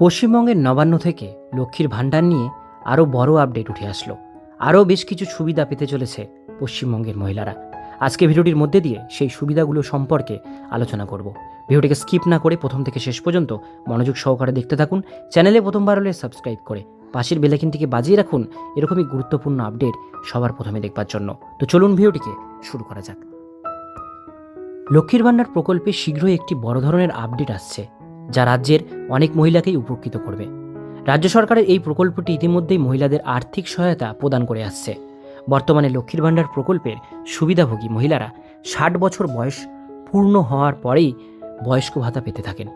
পশ্চিমবঙ্গের নবান্ন থেকে লক্ষ্মীর ভাণ্ডার নিয়ে আরও বড় আপডেট উঠে আসলো। আরও বেশ কিছু সুবিধা পেতে চলেছে পশ্চিমবঙ্গের মহিলারা। আজকে ভিডিওটির মধ্যে দিয়ে সেই সুবিধাগুলো সম্পর্কে আলোচনা করব। ভিডিওটিকে স্কিপ না করে প্রথম থেকে শেষ পর্যন্ত মনোযোগ সহকারে দেখতে থাকুন। চ্যানেলে প্রথমবার হলে সাবস্ক্রাইব করে পাশের বেলাইকিনটিকে বাজিয়ে রাখুন এরকমই গুরুত্বপূর্ণ আপডেট সবার প্রথমে দেখবার জন্য। তো চলুন ভিডিওটিকে শুরু করা যাক। লক্ষ্মীর ভাণ্ডার প্রকল্পে শীঘ্রই একটি বড় ধরনের আপডেট আসছে। যা রাজ্যের অনেক মহিলাকেই উপকৃত করবে। রাজ্য সরকারের এই প্রকল্পটি ইতিমধ্যেই মহিলাদের আর্থিক সহায়তা প্রদান করে আসছে। বর্তমানে লক্ষ্মীর ভাণ্ডার প্রকল্পের সুবিধাভোগী মহিলারা ষাট বছর বয়স পূর্ণ হওয়ার পরেই বয়স্ক ভাতা পেতে থাকেন।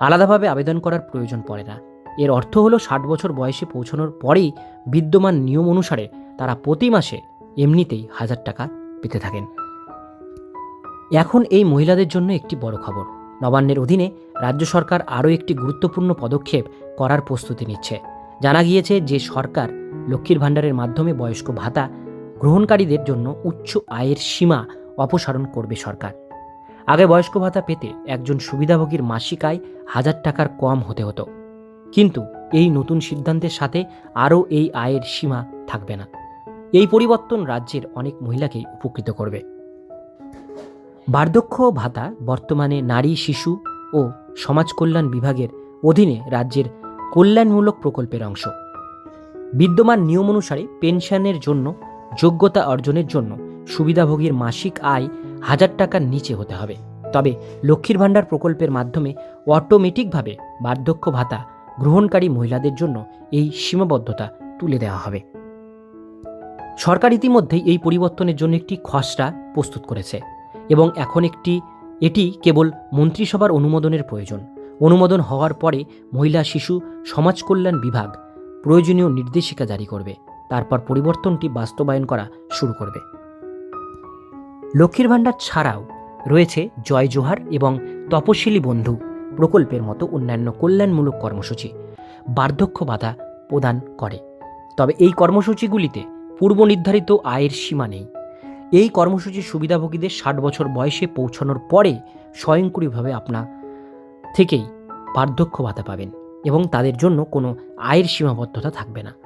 আলাদাভাবে আবেদন করার প্রয়োজন পড়ে না। এর অর্থ হলো ষাট বছর বয়সে পৌঁছানোর পরেই বিদ্যমান নিয়ম অনুসারে তারা প্রতি মাসে এমনিতেই হাজার টাকা পেতে থাকেন। এখন এই মহিলাদের জন্য একটি বড় খবর। নবান্নের অধীনে রাজ্য সরকার আরও একটি গুরুত্বপূর্ণ পদক্ষেপ করার প্রস্তুতি নিচ্ছে। জানা গিয়েছে যে সরকার লক্ষ্মীর ভাণ্ডারের মাধ্যমে বয়স্ক ভাতা গ্রহণকারীদের জন্য উচ্চ আয়ের সীমা অপসারণ করবে সরকার। আগে বয়স্ক ভাতা পেতে একজন সুবিধাভোগীর মাসিক আয় হাজার টাকার কম হতে হতো। কিন্তু এই নতুন সিদ্ধান্তের সাথে আরও এই আয়ের সীমা থাকবে না। এই পরিবর্তন রাজ্যের অনেক মহিলাকেই উপকৃত করবে। বার্ধক্য ভাতা বর্তমানে নারী, শিশু ও সমাজ কল্যাণ বিভাগের অধীনে রাজ্যের কল্যাণমূলক প্রকল্পের অংশ। বিদ্যমান নিয়ম অনুসারে পেনশনের জন্য, যোগ্যতা অর্জনের জন্য সুবিধাভোগীর মাসিক আয় হাজার টাকার নিচে হতে হবে। তবে লক্ষ্মীর ভাণ্ডার প্রকল্পের মাধ্যমে অটোমেটিকভাবে বার্ধক্য ভাতা গ্রহণকারী মহিলাদের জন্য এই সীমাবদ্ধতা তুলে দেওয়া হবে। সরকার ইতিমধ্যেই এই পরিবর্তনের জন্য একটি খসড়া প্রস্তুত করেছে। এবং এখন একটি, এটি কেবল মন্ত্রিসভার অনুমোদনের প্রয়োজন। অনুমোদন হওয়ার পরে মহিলা শিশু সমাজ কল্যাণ বিভাগ প্রয়োজনীয় নির্দেশিকা জারি করবে। তারপর পরিবর্তনটি বাস্তবায়ন করা শুরু করবে। লক্ষ্মীর ভাণ্ডার ছাড়াও রয়েছে জয় জোহার এবং তপশিলি বন্ধু প্রকল্পের মতো অন্যান্য কল্যাণমূলক কর্মসূচি। বার্ধক্য বাধা প্রদান করে। তবে এই কর্মসূচিগুলিতে পূর্ব নির্ধারিত আয়ের সীমা নেই। এই কর্মসূচির সুবিধাভোগীদের ষাট বছর বয়সে পৌঁছানোর পরে স্বয়ংক্রিয়ভাবে আপনা থেকেই বার্ধক্য ভাতা পাবেন এবং তাদের জন্য কোনো আয়ের সীমাবদ্ধতা থাকবে না।